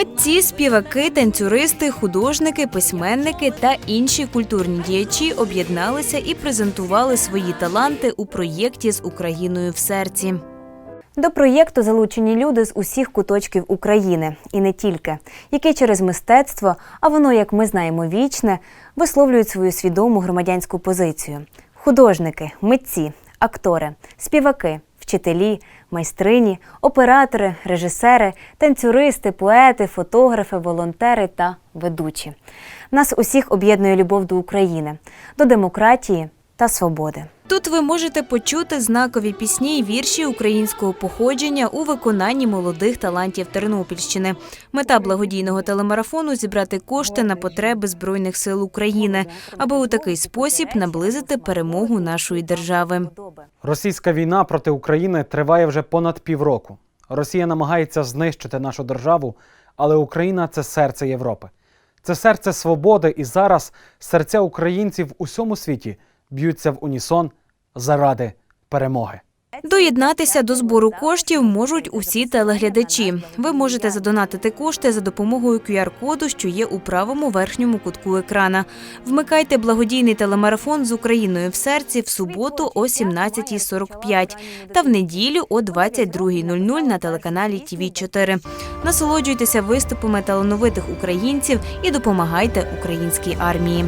Митці, співаки, танцюристи, художники, письменники та інші культурні діячі об'єдналися і презентували свої таланти у проєкті з Україною в серці. До проєкту залучені люди з усіх куточків України і не тільки, які через мистецтво, а воно, як ми знаємо, вічне, висловлюють свою свідому громадянську позицію. Художники, митці, актори, співаки, вчителі, майстрині, оператори, режисери, танцюристи, поети, фотографи, волонтери та ведучі. Нас усіх об'єднує любов до України, до демократії та свободи. Тут ви можете почути знакові пісні й вірші українського походження у виконанні молодих талантів Тернопільщини. Мета благодійного телемарафону зібрати кошти на потреби збройних сил України, аби у такий спосіб наблизити перемогу нашої держави. Російська війна проти України триває вже понад півроку. Росія намагається знищити нашу державу, але Україна це серце Європи. Це серце свободи, і зараз серця українців в усьому світі б'ються в унісон заради перемоги. Доєднатися до збору коштів можуть усі телеглядачі. Ви можете задонатити кошти за допомогою QR-коду, що є у правому верхньому кутку екрана. Вмикайте благодійний телемарафон з Україною в серці в суботу о 17.45 та в неділю о 22.00 на телеканалі ТВ 4 Насолоджуйтеся виступами талановитих українців і допомагайте українській армії.